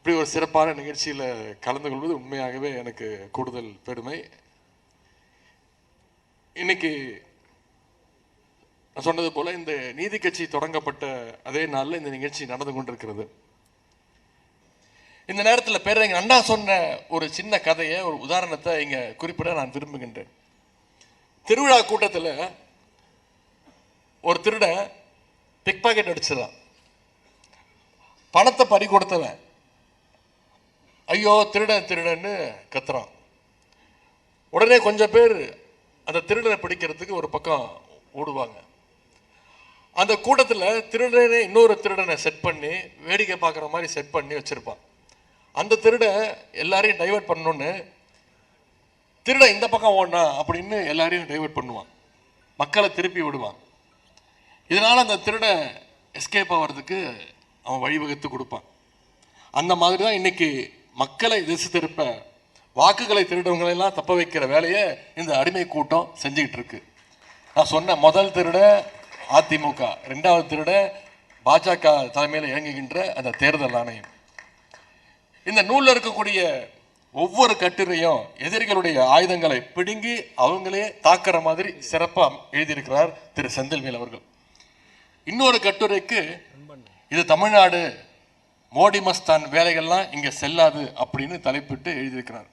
இப்படி ஒரு சிறப்பான நிகழ்ச்சியில் கலந்து கொள்வது உண்மையாகவே எனக்கு கூடுதல் பெருமை. இன்னைக்கு நான் சொன்னது போல இந்த நீதி கட்சி தொடங்கப்பட்ட அதே நாளில் இந்த நிகழ்ச்சி நடந்து கொண்டிருக்கிறது. இந்த நேரத்தில் பேரறிஞர் அண்ணா சொன்ன ஒரு சின்ன கதையை ஒரு உதாரணத்தை இங்கே குறிப்பிட நான் விரும்புகின்றேன். திருவிழா கூட்டத்தில் ஒரு திருடன் பிக் பாக்கெட் அடிச்சிடறான் பணத்தை பறி கொடுத்தவன். ஐயோ திருடன் திருடன்னு கத்துறான். உடனே கொஞ்சம் பேர் அந்த திருடனை பிடிக்கிறதுக்கு ஒரு பக்கம் ஓடுவாங்க. அந்த கூட்டத்தில் திருடனே இன்னொரு திருடனை செட் பண்ணி வேடிக்கை பார்க்குற மாதிரி செட் பண்ணி வச்சுருப்பான். அந்த திருடன் எல்லாரையும் டைவர்ட் பண்ணணுன்னு திருடன் இந்த பக்கம் ஓடனா அப்படின்னு எல்லாரையும் டைவர்ட் பண்ணுவான். மக்களை திருப்பி விடுவான். இதனால் அந்த திருடை எஸ்கேப் ஆகிறதுக்கு அவன் வழிவகுத்து கொடுப்பான். அந்த மாதிரி தான் இன்னைக்கு மக்களை திசை திருப்ப வாக்குகளை திருடவங்களெல்லாம் தப்ப வைக்கிற வேலையை இந்த அடிமை கூட்டம் செஞ்சுக்கிட்டு இருக்கு. நான் சொன்ன முதல் திருட அதிமுக ரெண்டாவது திருட பாஜக தலைமையில் இயங்குகின்ற அந்த தேர்தல் ஆணையம். இந்த நூலில் இருக்கக்கூடிய ஒவ்வொரு கட்டுரையும் எதிரிகளுடைய ஆயுதங்களை பிடுங்கி அவங்களே தாக்குற மாதிரி சிறப்பாக எழுதியிருக்கிறார் திரு செந்தில்வேல் அவர்கள். இன்னொரு கட்டுரைக்கு இது தமிழ்நாடு மோடி மஸ்தான் வேலைகள்லாம் இங்கே செல்லாது அப்படின்னு தலைப்பிட்டு எழுதியிருக்கிறார்.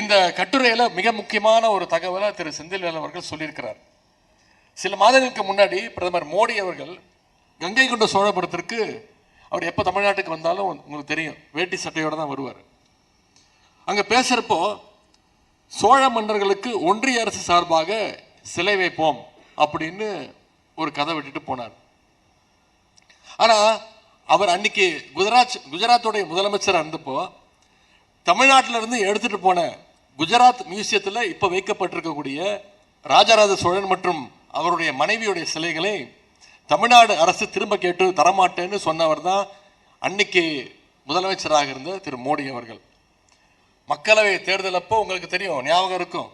இந்த கட்டுரையில் மிக முக்கியமான ஒரு தகவலை திரு செந்தில்வேல் அவர்கள் சொல்லியிருக்கிறார். சில மாதங்களுக்கு முன்னாடி பிரதமர் மோடி அவர்கள் கங்கை கொண்ட சோழபுரத்திற்கு அவர் எப்போ தமிழ்நாட்டுக்கு வந்தாலும் உங்களுக்கு தெரியும் வேட்டி சட்டையோடு தான் வருவார். அங்கே பேசுகிறப்போ சோழ மன்னர்களுக்கு ஒன்றிய அரசு சார்பாக சிலை வைப்போம் அப்படின்னு ஒரு கதை விட்டுட்டு போனார். ஆனால் அவர் அன்னைக்கு குஜராத் குஜராத்தோடைய முதலமைச்சர் இருந்தப்போ தமிழ்நாட்டிலிருந்து இருந்து எடுத்துட்டு போன குஜராத் மியூசியத்தில் இப்போ வைக்கப்பட்டிருக்கக்கூடிய ராஜராஜ சோழன் மற்றும் அவருடைய மனைவியுடைய சிலைகளை தமிழ்நாடு அரசு திரும்ப கேட்டு தரமாட்டேன்னு சொன்னவர் தான் அன்னைக்கு முதலமைச்சராக இருந்த திரு மோடி அவர்கள். மக்களவை தேர்தல் அப்போ உங்களுக்கு தெரியும் ஞாபகம் இருக்கும்.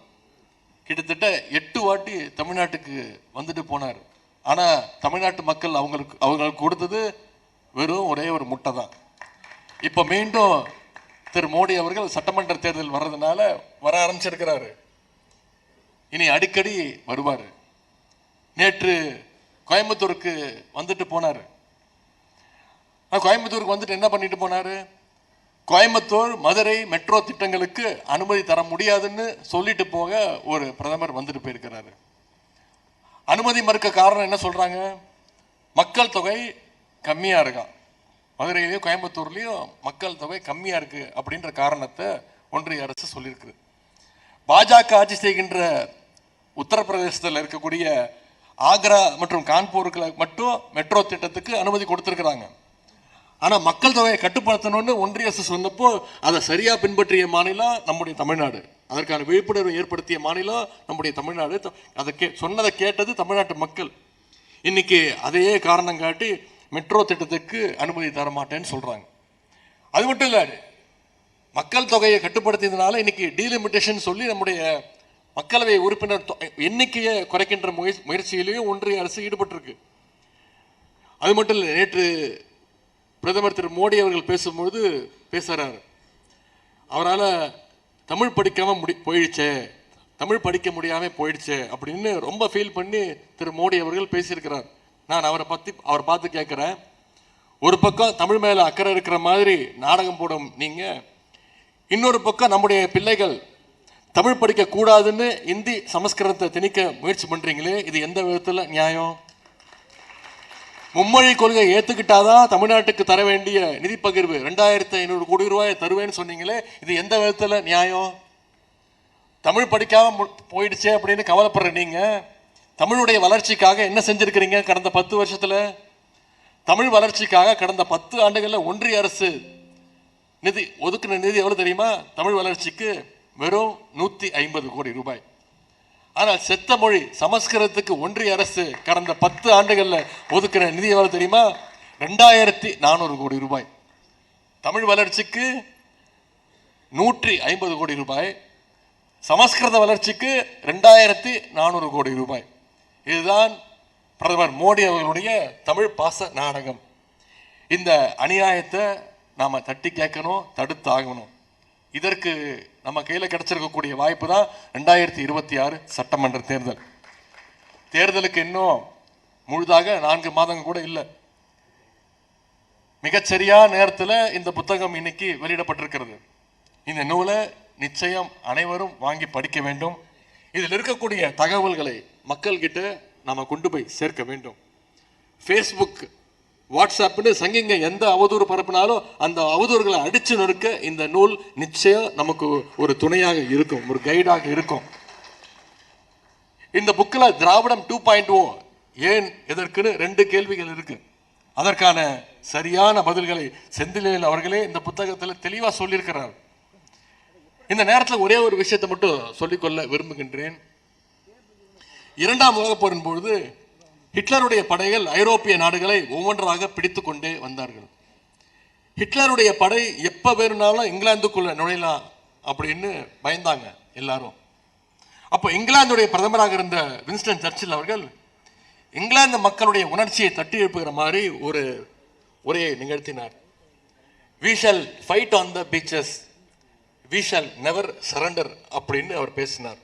கிட்டத்தட்ட எட்டு வாட்டி தமிழ்நாட்டுக்கு வந்துட்டு போனார். ஆனால் தமிழ்நாட்டு மக்கள் அவங்களுக்கு அவங்களுக்கு கொடுத்தது வெறும் ஒரே ஒரு முட்டை தான் இப்போ மீண்டும் திரு மோடி அவர்கள் சட்டமன்ற தேர்தல் வர்றதுனால வர ஆரம்பிச்சிருக்கிறாரு. இனி அடிக்கடி வருவார். நேற்று கோயம்புத்தூருக்கு வந்துட்டு போனார். கோயம்புத்தூருக்கு வந்துட்டு என்ன பண்ணிட்டு போனாரு? கோயம்புத்தூர் மதுரை மெட்ரோ திட்டங்களுக்கு அனுமதி தர முடியாதுன்னு சொல்லிட்டு போக ஒரு பிரதமர் வந்துட்டு போயிருக்கிறாரு. அனுமதி மறுக்க காரணம் என்ன சொல்கிறாங்க மக்கள் தொகை கம்மியாக இருக்கான் மதுரையிலையும் கோயம்புத்தூர்லேயும் மக்கள் தொகை கம்மியாக இருக்குது அப்படின்ற காரணத்தை ஒன்றிய அரசு சொல்லியிருக்குது பாஜக ஆட்சி செய்கின்ற உத்தரப்பிரதேசத்தில் இருக்கக்கூடிய ஆக்ரா மற்றும் கான்பூருக்கு மட்டும் மெட்ரோ திட்டத்துக்கு அனுமதி கொடுத்துருக்குறாங்க. ஆனால் மக்கள் தொகையை கட்டுப்படுத்தணும்னு ஒன்றிய அரசு சொன்னப்போ அதை சரியாக பின்பற்றிய மாநிலம் நம்முடைய தமிழ்நாடு. அதற்கான விழிப்புணர்வு ஏற்படுத்திய மாநிலம் நம்முடைய தமிழ்நாடு. அதை கே சொன்னதை கேட்டது தமிழ்நாட்டு மக்கள். இன்னைக்கு அதையே காரணம் காட்டி மெட்ரோ திட்டத்துக்கு அனுமதி தர மாட்டேன்னு சொல்கிறாங்க அது மட்டும் இல்லை மக்கள் தொகையை கட்டுப்படுத்தியதுனால இன்னைக்கு டீலிமிட்டேஷன் சொல்லி நம்முடைய மக்களவை உறுப்பினர் தொ- எண்ணிக்கையை குறைக்கின்ற முய முயற்சியிலேயும் ஒன்றிய அரசு ஈடுபட்டிருக்கு. அது மட்டும் இல்லை நேற்று பிரதமர் திரு மோடி அவர்கள் பேசும்பொழுது பேசுகிறார் அவரால் தமிழ் படிக்காமல் முடி போயிடுச்சே தமிழ் படிக்க முடியாமல் போயிடுச்சே அப்படின்னு ரொம்ப ஃபீல் பண்ணி திரு மோடி அவர்கள் பேசியிருக்கிறார். நான் அவரை பற்றி அவர் பார்த்து கேட்குறேன். ஒரு பக்கம் தமிழ் மேலே அக்கறை இருக்கிற மாதிரி நாடகம் போடும் நீங்கள் இன்னொரு பக்கம் நம்முடைய பிள்ளைகள் தமிழ் படிக்க கூடாதுன்னு இந்தி சமஸ்கிருதத்தை திணிக்க முயற்சி பண்ணுறீங்களே இது எந்த விதத்தில் நியாயம்? மும்மொழி கொள்கை ஏற்றுக்கிட்டாதான் தமிழ்நாட்டுக்கு தர வேண்டிய நிதி பகிர்வு. ரெண்டாயிரத்தி ஐநூறு கோடி ரூபாய் தருவேன்னு சொன்னீங்களே இது எந்த விதத்தில் நியாயம்? தமிழ் படிக்காமல் போயிடுச்சே அப்படின்னு கவலைப்படுற நீங்கள் தமிழுடைய வளர்ச்சிக்காக என்ன செஞ்சுருக்கிறீங்க? கடந்த பத்து வருஷத்தில் தமிழ் வளர்ச்சிக்காக கடந்த பத்து ஆண்டுகளில் ஒன்றிய அரசு நிதி ஒதுக்கின நிதி எவ்வளோ தெரியுமா? தமிழ் வளர்ச்சிக்கு வெறும் நூற்றி ஐம்பது கோடி ரூபாய். ஆனால் செத்த மொழி சமஸ்கிருதத்துக்கு ஒன்றிய அரசு கடந்த பத்து ஆண்டுகளில் ஒதுக்கின நிதி எவ்வளவு தெரியுமா? ரெண்டாயிரத்தி நானூறு கோடி ரூபாய். தமிழ் வளர்ச்சிக்கு நூற்றி ஐம்பது கோடி ரூபாய். சமஸ்கிருத வளர்ச்சிக்கு ரெண்டாயிரத்தி நானூறு கோடி ரூபாய். இதுதான் பிரதமர் மோடி அவர்களுடைய தமிழ் பாச நாடகம். இந்த அநியாயத்தை நாம் தட்டி கேட்கணும் தடுத்தாகணும். இதற்கு நம்ம கையில் கிடைச்சிருக்கக்கூடிய வாய்ப்பு தான் ரெண்டாயிரத்தி இருபத்தி ஆறு சட்டமன்ற தேர்தல். தேர்தலுக்கு இன்னும் முழுதாக நான்கு மாதங்கள் கூட இல்லை. மிகச்சரியா நேரத்தில் இந்த புத்தகம் இன்னைக்கு வெளியிடப்பட்டிருக்கிறது. இந்த நூலை நிச்சயம் அனைவரும் வாங்கி படிக்க வேண்டும். இதில் இருக்கக்கூடிய தகவல்களை மக்கள்கிட்ட நாம் கொண்டு போய் சேர்க்க வேண்டும். ஃபேஸ்புக் வாட்ஸ்அப்னு சங்கிங்க எந்த அவதூறு பரப்பினாலும் அந்த அவதூறுகளை அடித்து நொறுக்க இந்த நூல் நிச்சயம் நமக்கு ஒரு துணையாக இருக்கும் ஒரு கைடாக இருக்கும். இந்த புக்கில் திராவிடம் டூ பாயிண்ட் ஓ ஏன் எதற்குன்னு ரெண்டு கேள்விகள் இருக்கு. அதற்கான சரியான பதில்களை செந்திலில் அவர்களே இந்த புத்தகத்தில் தெளிவாக சொல்லியிருக்கிறார். இந்த நேரத்தில் ஒரே ஒரு விஷயத்தை மட்டும் சொல்லிக்கொள்ள விரும்புகின்றேன். இரண்டாம் உலகப் போரின் பொழுது ஹிட்லருடைய படைகள் ஐரோப்பிய நாடுகளை ஒவ்வொன்றாக பிடித்து கொண்டே வந்தார்கள். ஹிட்லருடைய படை எப்போ வேணும்னாலும் இங்கிலாந்துக்குள்ள நுழையலாம் அப்படின்னு பயந்தாங்க எல்லாரும். அப்போ இங்கிலாந்துடைய பிரதமராக இருந்த வின்ஸ்டன் சர்ச்சில் அவர்கள் இங்கிலாந்து மக்களுடைய உணர்ச்சியை தட்டி எழுப்புகிற மாதிரி ஒரு உரையை நிகழ்த்தினார். We shall fight on the beaches we shall never surrender அப்படின்னு அவர் பேசினார்.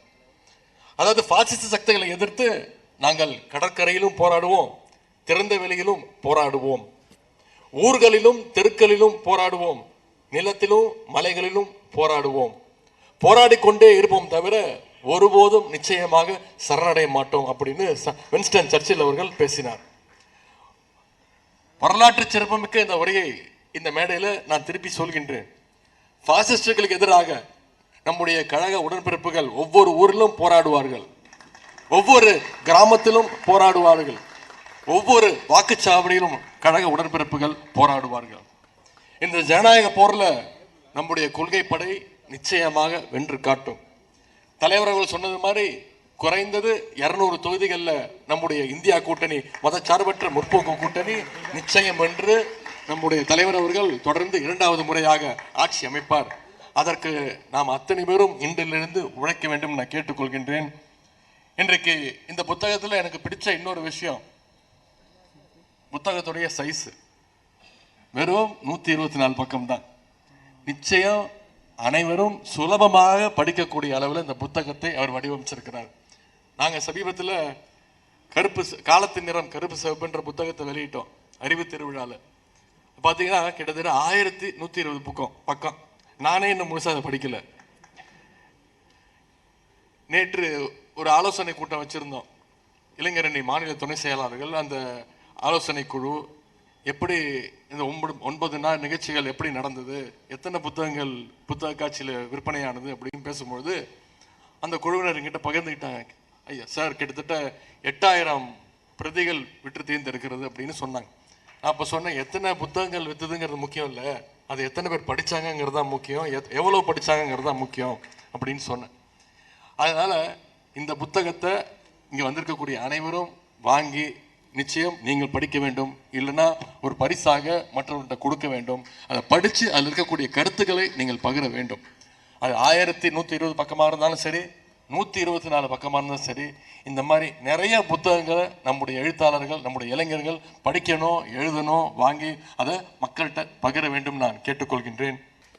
அதாவது பாசிச சக்திகளை எதிர்த்து நாங்கள் கடற்கரையிலும் போராடுவோம் திறந்த வெளியிலும் போராடுவோம். ஊர்களிலும் தெருக்களிலும் போராடுவோம். நிலத்திலும் மலைகளிலும் போராடுவோம். போராடி கொண்டே இருப்போம் தவிர ஒருபோதும் நிச்சயமாக சரணடைய மாட்டோம் அப்படின்னு ச- வின்ஸ்டன் சர்ச்சில் அவர்கள் பேசினார். வரலாற்று சிறப்புமிக்க இந்த உரையை இந்த மேடையில் நான் திருப்பி சொல்கின்றேன். பாசிஸ்டுகளுக்கு எதிராக நம்முடைய கழக உடன்பிறப்புகள் ஒவ்வொரு ஊரிலும் போராடுவார்கள். ஒவ்வொரு கிராமத்திலும் போராடுவார்கள். ஒவ்வொரு வாக்குச்சாவடியிலும் கழக உடன்பிறப்புகள் போராடுவார்கள். இந்த ஜனநாயக போரில் நம்முடைய கொள்கைப்படை நிச்சயமாக வென்று காட்டும். தலைவர் அவர்கள் சொன்னது மாதிரி குறைந்தது இரநூறு தொகுதிகளில் நம்முடைய இந்தியா கூட்டணி மதச்சார்பற்ற முற்போக்கு கூட்டணி நிச்சயம் வென்று நம்முடைய தலைவர் அவர்கள் தொடர்ந்து இரண்டாவது முறையாக ஆட்சி அமைப்பார். அதற்கு நாம் அத்தனை பேரும் இன்றிலிருந்து உழைக்க வேண்டும் நான் கேட்டுக்கொள்கின்றேன். இன்றைக்கு இந்த புத்தகத்தில் எனக்கு பிடிச்ச இன்னொரு விஷயம். புத்தகத்துடைய சைஸ் வெறும் நூற்றி இருபத்தி நாலு பக்கம் தான் நிச்சயம் அனைவரும் சுலபமாக படிக்கக்கூடிய அளவில் இந்த புத்தகத்தை அவர் வடிவமைச்சிருக்கிறார். நாங்கள் சமீபத்தில் கருப்பு ச- காலத்தின் நிறம் கருப்பு சிவப்புன்ற புத்தகத்தை வெளியிட்டோம். அறிவு திருவிழாவில் பார்த்தீங்கன்னா கிட்டத்தட்ட ஆயிரத்தி நூற்றி இருபது பக்கம் பக்கம். நானே இன்னும் முழுசாக அதை படிக்கல. நேற்று ஒரு ஆலோசனை கூட்டம் வச்சுருந்தோம். இளைஞரணி மாநில துணை செயலாளர்கள் அந்த ஆலோசனை குழு எப்படி இந்த ஒன்பது ஒன்பது நாள் நிகழ்ச்சிகள் எப்படி நடந்தது எத்தனை புத்தகங்கள் புத்தக காட்சியில் விற்பனையானது அப்படின்னு பேசும்பொழுது அந்த குழுவினர் என்கிட்ட பகிர்ந்துக்கிட்டாங்க. ஐயா சார் கிட்டத்தட்ட எட்டாயிரம் பிரதிகள் விற்று தீர்ந்திருக்கிறது அப்படின்னு சொன்னாங்க. நான் அப்போ சொன்னேன் எத்தனை புத்தகங்கள் விற்றுதுங்கிறது முக்கியம் இல்லை. அது எத்தனை பேர் படித்தாங்கங்கிறது தான் முக்கியம். எத்- எவ்வளோ படித்தாங்கங்கிறது தான் முக்கியம் அப்படின்னு சொன்னேன். அதனால் இந்த புத்தகத்தை இங்கே வந்திருக்கக்கூடிய அனைவரும் வாங்கி நிச்சயம் நீங்கள் படிக்க வேண்டும். இல்லைன்னா ஒரு பரிசாக மற்றவர்கிட்ட கொடுக்க வேண்டும். அதை படித்து அதில் இருக்கக்கூடிய கருத்துக்களை நீங்கள் பகிர வேண்டும். அது ஆயிரத்தி நூற்றி இருபது பக்கமாக இருந்தாலும் சரி நூற்றி இருபத்தி நாலு பக்கமாக இருந்தாலும் சரி. இந்த மாதிரி நிறைய புத்தகங்களை நம்முடைய எழுத்தாளர்கள் நம்முடைய இளைஞர்கள் படிக்கணும் எழுதணும் வாங்கி அதை மக்கள்கிட்ட பகிர வேண்டும் நான் கேட்டுக்கொள்கின்றேன்.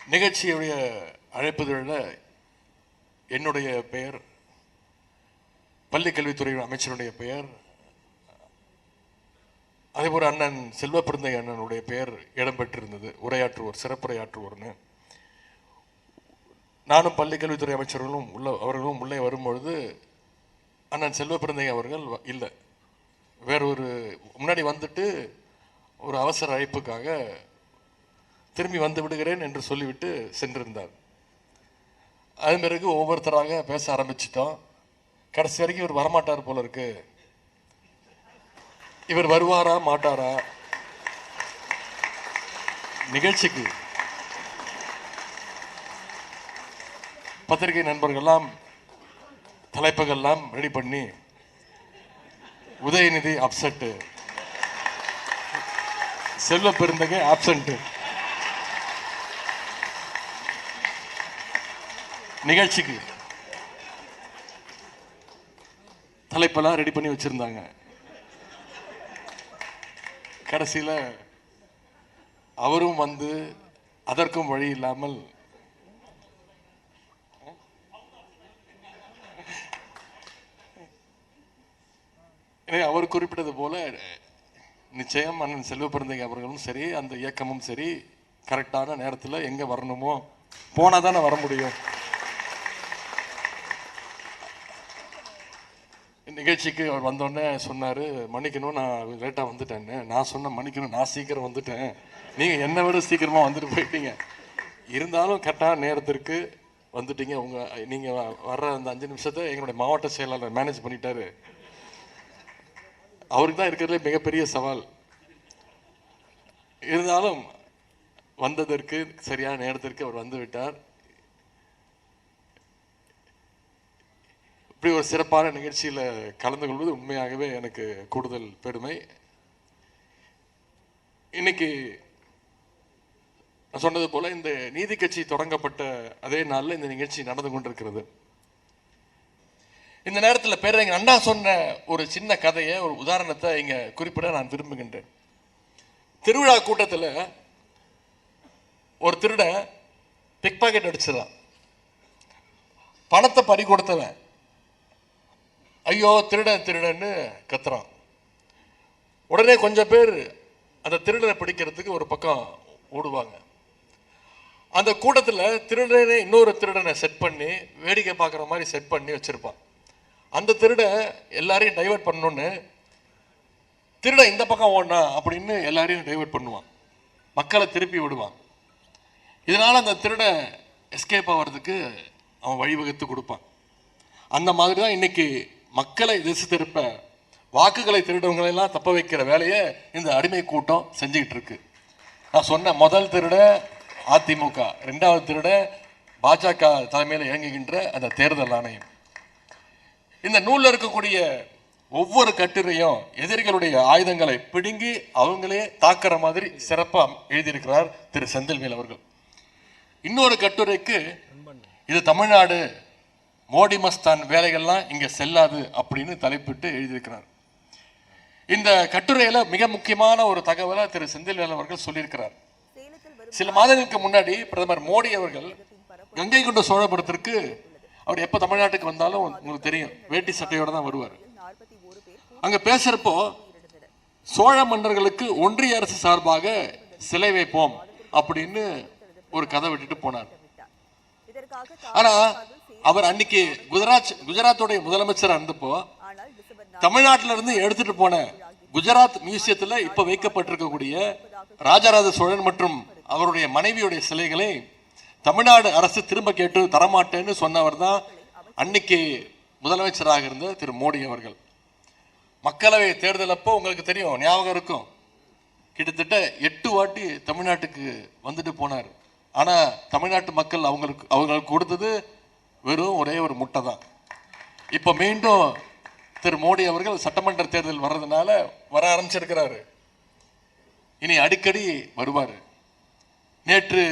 நிகழ்ச்சியுடைய அழைப்புதழில் என்னுடைய பெயர் பள்ளிக்கல்வித்துறை அமைச்சருடைய பெயர் அதேபோல் அண்ணன் செல்வ பிறந்தை அண்ணனுடைய பெயர் இடம்பெற்றிருந்தது உரையாற்றுவோர் சிறப்புரையாற்றுவோர்னு. நானும் பள்ளிக்கல்வித்துறை அமைச்சர்களும் உள்ள அவர்களும் உள்ளே வரும்பொழுது அண்ணன் செல்வ பிறந்தைய அவர்கள் வ- இல்லை. வேற ஒரு முன்னாடி வந்துட்டு ஒரு அவசர அழைப்புக்காக திரும்பி வந்து விடுகிறேன் என்று சொல்லிவிட்டு சென்றிருந்தார். அதன் பிறகு ஒவ்வொருத்தராக பேச ஆரம்பிச்சிட்டோம். கடைசி வரைக்கும் இவர் வரமாட்டார் போல இருக்கு. இவர் வருவாரா மாட்டாரா? நிகழ்ச்சிக்கு பத்திரிகை நண்பர்கள்லாம் தலைப்புகள்லாம் ரெடி பண்ணி உதயநிதி அப்செட்டு செல்வ பெருந்தகை ஆப்சண்ட்டு நிகழ்ச்சிக்கு தலைப்பெல்லாம் ரெடி பண்ணி வச்சிருந்தாங்க. கடைசியில் அவரும் வந்து அதற்கும் வழி இல்லாமல் எனவே அவர் குறிப்பிட்டது போல நிச்சயம் அண்ணன் செல்வ பிறந்தங்க அவர்களும் சரி அந்த இயக்கமும் சரி கரெக்டான நேரத்தில் எங்கே வரணுமோ போனால் தானே வர முடியும். நிகழ்ச்சிக்கு அவர் வந்தோடனே சொன்னார் மன்னிக்கணும் நான் லேட்டாக வந்துட்டேன்னு நான் சொன்னேன் மன்னிக்கணும் நான் சீக்கிரம் வந்துட்டேன். நீங்கள் என்னை விட சீக்கிரமாக வந்துட்டு போயிட்டீங்க. இருந்தாலும் கரெக்டான நேரத்திற்கு வந்துட்டீங்க. உங்கள் நீங்கள் வர்ற அந்த அஞ்சு நிமிஷத்தை எங்களுடைய மாவட்ட செயலாளர் மேனேஜ் பண்ணிட்டாரு. அவருக்கு தான் இருக்கிறதுல மிகப்பெரிய சவால். இருந்தாலும் வந்ததற்கு சரியான நேரத்திற்கு அவர் வந்து விட்டார். இப்படி ஒரு சிறப்பான நிகழ்ச்சியில் கலந்து கொள்வது உண்மையாகவே எனக்கு கூடுதல் பெருமை. இன்னைக்கு நான் சொன்னது போல் இந்த நீதி கட்சி தொடங்கப்பட்ட அதே நாளில் இந்த நிகழ்ச்சி நடந்து கொண்டிருக்கிறது. இந்த நேரத்தில் பேரறிஞர் அண்ணா சொன்ன ஒரு சின்ன கதையை ஒரு உதாரணத்தை இங்கே குறிப்பிட நான் விரும்புகின்றேன். திருவிழா கூட்டத்தில் ஒரு திருடன் பிக் பாக்கெட் அடிச்சிடான் பணத்தை பறி கொடுத்தவன். ஐயோ திருடன் திருடன்னு கத்துறான். உடனே கொஞ்சம் பேர் அந்த திருடனை பிடிக்கிறதுக்கு ஒரு பக்கம் ஓடுவாங்க. அந்த கூட்டத்தில் திருடனே இன்னொரு திருடனை செட் பண்ணி வேடிக்கை பார்க்குற மாதிரி செட் பண்ணி வச்சுருப்பான். அந்த திருடை எல்லாரையும் டைவர்ட் பண்ணணுன்னு திருடன் இந்த பக்கம் ஓடனா அப்படின்னு எல்லாரையும் டைவர்ட் பண்ணுவான். மக்களை திருப்பி விடுவான். இதனால் அந்த திருடன் எஸ்கேப் ஆகிறதுக்கு அவன் வழிவகுத்து கொடுப்பான். அந்த மாதிரி தான் இன்னைக்கு மக்களை திசை திருப்ப வாக்குகளை திருடவங்களெல்லாம் தப்ப வைக்கிற வேலையை இந்த அடிமை கூட்டம் செஞ்சுக்கிட்டு இருக்கு. நான் சொன்ன முதல் திருட அதிமுக ரெண்டாவது திருட பாஜக தலைமையில் இயங்குகின்ற அந்த தேர்தல் ஆணையம். இந்த நூலில் இருக்கக்கூடிய ஒவ்வொரு கட்டுரையும் எதிரிகளுடைய ஆயுதங்களை பிடுங்கி அவங்களே தாக்குற மாதிரி சிறப்பாக எழுதியிருக்கிறார் திரு செந்தில்வேல் அவர்கள். இன்னொரு கட்டுரைக்கு இது தமிழ்நாடு மோடி மஸ்தான் வேலைகள்லாம் இங்கே செல்லாது அப்படின்னு தலைப்பிட்டு எழுதியிருக்கிறார். இந்த கட்டுரையில் மிக முக்கியமான ஒரு தகவலை திரு செந்தில்வேல் அவர்கள் சொல்லியிருக்கிறார். சில மாதங்களுக்கு முன்னாடி பிரதமர் மோடி அவர்கள் கங்கை கொண்ட சோழபுரத்திற்கு அவர் எப்போ தமிழ்நாட்டுக்கு வந்தாலும் உங்களுக்கு தெரியும். வேட்டி சட்டையோட தான் வருவார். அங்கே பேசுகிறப்போ சோழ மன்னர்களுக்கு ஒன்றிய அரசு சார்பாக சிலை வைப்போம் அப்படின்னு ஒரு கதை விட்டுட்டு போனார். ஆனா அவர் அன்னைக்கு குஜராத் குஜராத்தோடைய முதலமைச்சர் இருந்தப்போ தமிழ்நாட்டில இருந்து எடுத்துட்டு போன குஜராத் மியூசியத்துல இப்ப வைக்கப்பட்டிருக்கக்கூடிய ராஜராஜ சோழன் மற்றும் அவருடைய மனைவியுடைய சிலைகளை தமிழ்நாடு அரசு திரும்ப கேட்டு தரமாட்டேன்னு சொன்னவர் தான் அன்னைக்கு முதலமைச்சராக இருந்த திரு மோடி அவர்கள். மக்களவை தேர்தல் அப்போ உங்களுக்கு தெரியும் ஞாபகம் இருக்கும். கிட்டத்தட்ட எட்டு வாட்டி தமிழ்நாட்டுக்கு வந்துட்டு போனார். ஆனால் தமிழ்நாட்டு மக்கள் அவங்களுக்கு அவங்களுக்கு கொடுத்தது வெறும் ஒரே ஒரு முட்டை தான் இப்போ மீண்டும் திரு மோடி அவர்கள் சட்டமன்ற தேர்தல் வர்றதுனால வர ஆரம்பிச்சிருக்கிறாரு. இனி அடிக்கடி வருவார். நேற்று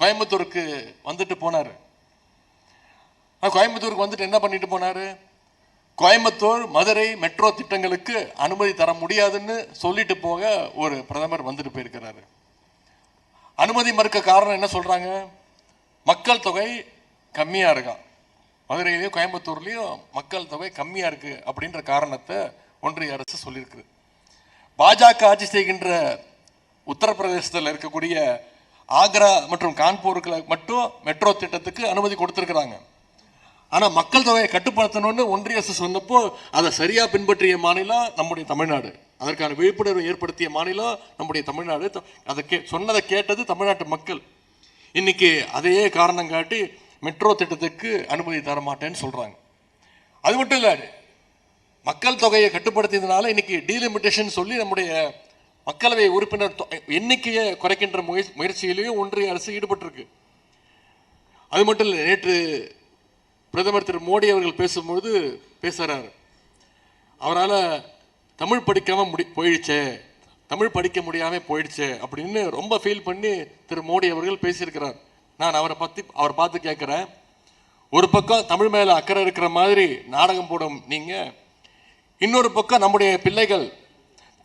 கோயம்புத்தூருக்கு வந்துட்டு போனார். கோயம்புத்தூருக்கு வந்துட்டு என்ன பண்ணிட்டு போனார்? கோயம்புத்தூர் மதுரை மெட்ரோ திட்டங்களுக்கு அனுமதி தர முடியாதுன்னு சொல்லிட்டு போக ஒரு பிரதமர் வந்துட்டு போயிருக்கிறாரு. அனுமதி மறுக்க காரணம் என்ன சொல்றாங்க? மக்கள் தொகை கம்மியா இருக்கான் மதுரையிலையும் கோயம்புத்தூர்லேயும் மக்கள் தொகை கம்மியா இருக்கு அப்படின்ற காரணத்தை ஒன்றிய அரசு சொல்லியிருக்கு. பாஜக ஆட்சி செய்கின்ற உத்தரப்பிரதேசத்தில் இருக்கக்கூடிய ஆக்ரா மற்றும் கான்பூருக்கு மட்டும் மெட்ரோ திட்டத்துக்கு அனுமதி கொடுத்துருக்குறாங்க. ஆனால் மக்கள் தொகையை கட்டுப்படுத்தணும்னு ஒன்றிய அரசு சொன்னப்போ அதை சரியாக பின்பற்றிய மாநிலம் நம்முடைய தமிழ்நாடு. அதற்கான விழிப்புணர்வு ஏற்படுத்திய மாநிலம் நம்முடைய தமிழ்நாடு. த- அதை கே சொன்னதை கேட்டது தமிழ்நாட்டு மக்கள். இன்னைக்கு அதையே காரணம் காட்டி மெட்ரோ திட்டத்துக்கு அனுமதி தர மாட்டேன்னு சொல்கிறாங்க அது மட்டும் இல்லை மக்கள் தொகையை கட்டுப்படுத்தியதுனால இன்னைக்கு டீலிமிட்டேஷன் சொல்லி நம்முடைய மக்களவை உறுப்பினர் தொ- எண்ணிக்கையை குறைக்கின்ற முயற்சி முயற்சியிலேயும் ஒன்றிய அரசு ஈடுபட்டிருக்கு. அது மட்டும் இல்லை நேற்று பிரதமர் திரு மோடி அவர்கள் பேசும்பொழுது பேசுகிறார் அவரால் தமிழ் படிக்காமல் முடி போயிடுச்சே தமிழ் படிக்க முடியாமல் போயிடுச்சே அப்படின்னு ரொம்ப ஃபீல் பண்ணி திரு மோடி அவர்கள் பேசியிருக்கிறார். நான் அவரை பற்றி அவர் பார்த்து கேட்குறேன். ஒரு பக்கம் தமிழ் மேலே அக்கறை இருக்கிற மாதிரி நாடகம் போடும் நீங்கள் இன்னொரு பக்கம் நம்முடைய பிள்ளைகள்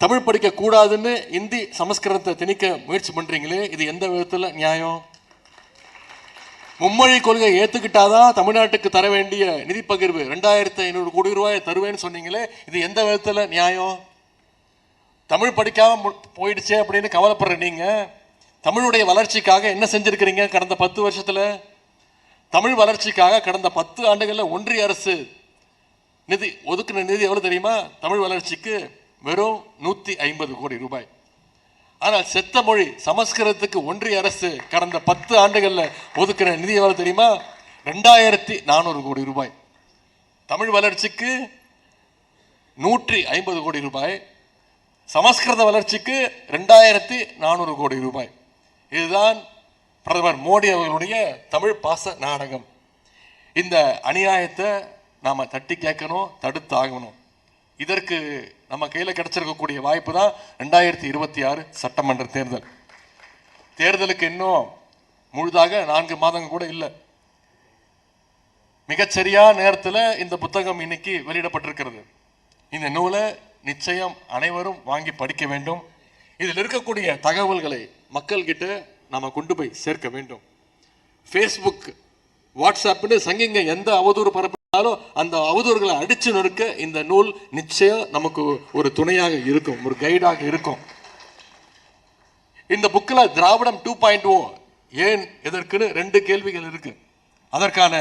தமிழ் படிக்க கூடாதுன்னு இந்தி சமஸ்கிருதத்தை திணிக்க முயற்சி பண்றீங்களே இது எந்த விதத்துல நியாயம்? மும்மொழி கொள்கை ஏத்துக்கிட்டாதான் தமிழ்நாட்டுக்கு தர வேண்டிய நிதி பகிர்வு. ரெண்டாயிரத்தி ஐநூறு கோடி ரூபாய் தருவேன்னு சொன்னீங்களே இது எந்த விதத்துல நியாயம்? தமிழ் படிக்காம போயிடுச்சே அப்படின்னு கவலைப்படுற நீங்க தமிழுடைய வளர்ச்சிக்காக என்ன செஞ்சிருக்கிறீங்க கடந்த பத்து வருஷத்துல? தமிழ் வளர்ச்சிக்காக கடந்த பத்து ஆண்டுகளில் ஒன்றிய அரசு நிதி ஒதுக்கின நிதி எவ்வளவு தெரியுமா? தமிழ் வளர்ச்சிக்கு வெறும் நூற்றி ஐம்பது கோடி ரூபாய். ஆனால் செத்த மொழி சமஸ்கிருதத்துக்கு ஒன்றிய அரசு கடந்த பத்து ஆண்டுகளில் ஒதுக்கிற நிதி எவ்வளோ தெரியுமா? ரெண்டாயிரத்தி நானூறு கோடி ரூபாய். தமிழ் வளர்ச்சிக்கு நூற்றி ஐம்பது கோடி ரூபாய். சமஸ்கிருத வளர்ச்சிக்கு ரெண்டாயிரத்தி நானூறு கோடி ரூபாய். இதுதான் பிரதமர் மோடி அவர்களுடைய தமிழ் பாச நாடகம். இந்த அநியாயத்தை நாம் தட்டி கேட்கணும் தடுத்து ஆகணும். இதற்கு நம்ம கையில் கிடைச்சிருக்கக்கூடிய வாய்ப்பு தான் ரெண்டாயிரத்தி இருபத்தி ஆறு சட்டமன்ற தேர்தல். தேர்தலுக்கு இன்னும் முழுதாக நான்கு மாதங்கள் கூட இல்லை. மிகச்சரியா நேரத்தில் இந்த புத்தகம் இன்னைக்கு வெளியிடப்பட்டிருக்கிறது. இந்த நூலை நிச்சயம் அனைவரும் வாங்கி படிக்க வேண்டும். இதில் இருக்கக்கூடிய தகவல்களை மக்கள்கிட்ட நாம கொண்டு போய் சேர்க்க வேண்டும். ஃபேஸ்புக் வாட்ஸ்அப்னு சங்கிங்க எந்த அவதூறு பரப்பு பரப்பினாலும் அந்த அவதூறுகளை அடிச்சு நொறுக்க இந்த நூல் நிச்சயம் நமக்கு ஒரு துணையாக இருக்கும் ஒரு கைடாக இருக்கும். இந்த புக்கில் திராவிடம் டூ பாயிண்ட் ஓ ஏன் எதற்குன்னு ரெண்டு கேள்விகள் இருக்கு. அதற்கான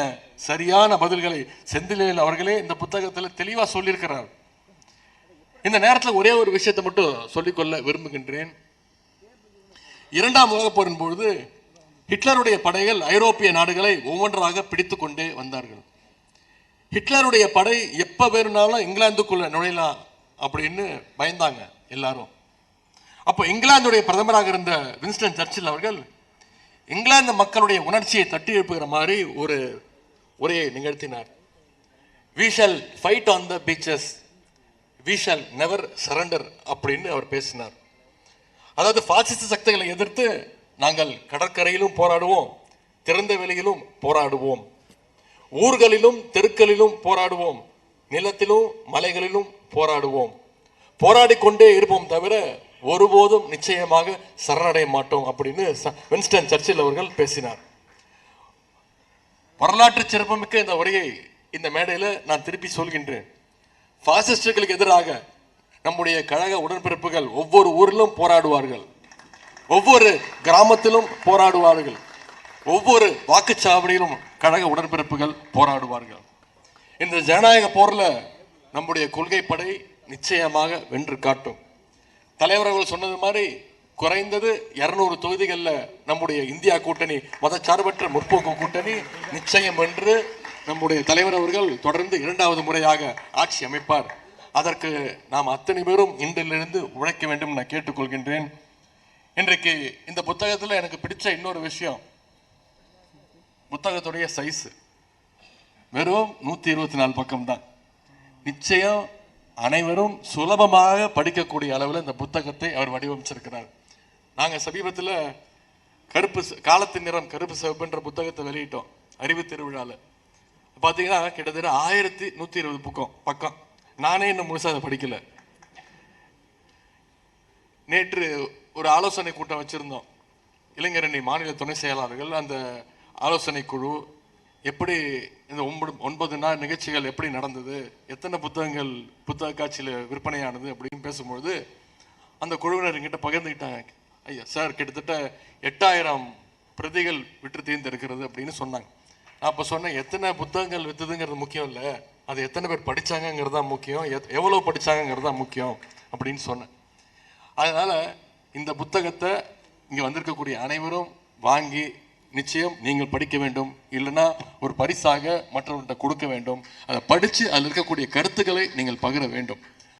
சரியான பதில்களை செந்திலில் அவர்களே இந்த புத்தகத்தில் தெளிவாக சொல்லியிருக்கிறார். இந்த நேரத்தில் ஒரே ஒரு விஷயத்தை மட்டும் சொல்லிக்கொள்ள விரும்புகின்றேன். இரண்டாம் உலகப் போரின் பொழுது ஹிட்லருடைய படைகள் ஐரோப்பிய நாடுகளை ஒவ்வொன்றாக பிடித்து கொண்டே வந்தார்கள். ஹிட்லருடைய படை எப்போ வேணும்னாலும் இங்கிலாந்துக்குள்ளே நுழையலாம் அப்படின்னு பயந்தாங்க எல்லாரும். அப்போ இங்கிலாந்துடைய பிரதமராக இருந்த வின்ஸ்டன் சர்ச்சில் அவர்கள் இங்கிலாந்து மக்களுடைய உணர்ச்சியை தட்டி எழுப்புகிற மாதிரி ஒரு உரையை நிகழ்த்தினார். We shall fight on the beaches we shall never surrender அப்படின்னு அவர் பேசினார். அதாவது பாசிச சக்திகளை எதிர்த்து நாங்கள் கடற்கரையிலும் போராடுவோம் திறந்த வெளியிலும் போராடுவோம். ஊர்களிலும் தெருக்களிலும் போராடுவோம். நிலத்திலும் மலைகளிலும் போராடுவோம். போராடி கொண்டே இருப்போம் தவிர ஒருபோதும் நிச்சயமாக சரணடைய மாட்டோம் அப்படின்னு ச- வின்ஸ்டன் சர்ச்சில் அவர்கள் பேசினார். வரலாற்று சிறப்புமிக்க இந்த உரையை இந்த மேடையில் நான் திருப்பி சொல்கின்றேன். பாசிஸ்டுகளுக்கு எதிராக நம்முடைய கழக உடன்பிறப்புகள் ஒவ்வொரு ஊரிலும் போராடுவார்கள். ஒவ்வொரு கிராமத்திலும் போராடுவார்கள். ஒவ்வொரு வாக்குச்சாவடியிலும் கழக உடன்பிறப்புகள் போராடுவார்கள். இந்த ஜனநாயக போரில் நம்முடைய கொள்கை படை நிச்சயமாக வென்று காட்டும். தலைவர் அவர்கள் சொன்னது மாதிரி குறைந்தது இரநூறு தொகுதிகளில் நம்முடைய இந்தியா கூட்டணி மதச்சார்பற்ற முற்போக்கு கூட்டணி நிச்சயம் என்று நம்முடைய தலைவர் அவர்கள் தொடர்ந்து இரண்டாவது முறையாக ஆட்சி அமைப்பார். அதற்கு நாம் அத்தனை பேரும் இன்றிலிருந்து உழைக்க வேண்டும் நான் கேட்டுக்கொள்கின்றேன். இன்றைக்கு இந்த புத்தகத்தில் எனக்கு பிடிச்ச இன்னொரு விஷயம். புத்தகத்துடைய சைஸ் வெறும் நூற்றி இருபத்தி நாலு பக்கம் தான் நிச்சயம் அனைவரும் சுலபமாக படிக்கக்கூடிய அளவில் இந்த புத்தகத்தை அவர் வடிவமைச்சிருக்கிறார். நாங்கள் சமீபத்தில் கருப்பு காலத்தின் நிறம் கருப்பு சிவப்புன்ற புத்தகத்தை வெளியிட்டோம் அறிவு திருவிழாவில் பார்த்தீங்கன்னா கிட்டத்தட்ட ஆயிரத்தி நூற்றி இருபது பக்கம் பக்கம். நானே இன்னும் முழுசாக அதை படிக்கல. நேற்று ஒரு ஆலோசனை கூட்டம் வச்சுருந்தோம். இளைஞரணி மாநில துணை செயலாளர்கள் அந்த ஆலோசனை குழு எப்படி இந்த ஒன்பது ஒன்பது நாள் நிகழ்ச்சிகள் எப்படி நடந்தது எத்தனை புத்தகங்கள் புத்தக காட்சியில் விற்பனையானது அப்படின்னு பேசும்பொழுது அந்த குழுவினர் என்கிட்ட பகிர்ந்துக்கிட்டாங்க. ஐயா சார் கிட்டத்தட்ட எட்டாயிரம் பிரதிகள் விற்று தீர்ந்திருக்கிறது அப்படின்னு சொன்னாங்க. நான் அப்போ சொன்னேன் எத்தனை புத்தகங்கள் விற்றுதுங்கிறது முக்கியம் இல்லை. அது எத்தனை பேர் படித்தாங்கங்கிறது தான் முக்கியம். எத்- எவ்வளோ படிச்சாங்கங்கிறது தான் முக்கியம் அப்படின்னு சொன்னேன். அதனால் இந்த புத்தகத்தை இங்கே வந்திருக்கக்கூடிய அனைவரும் வாங்கி நிச்சயம் நீங்கள் படிக்க வேண்டும். இல்லைன்னா ஒரு பரிசாக மற்றவர்கிட்ட கொடுக்க வேண்டும். அதை படித்து அதில் இருக்கக்கூடிய கருத்துக்களை நீங்கள் பகிர வேண்டும்.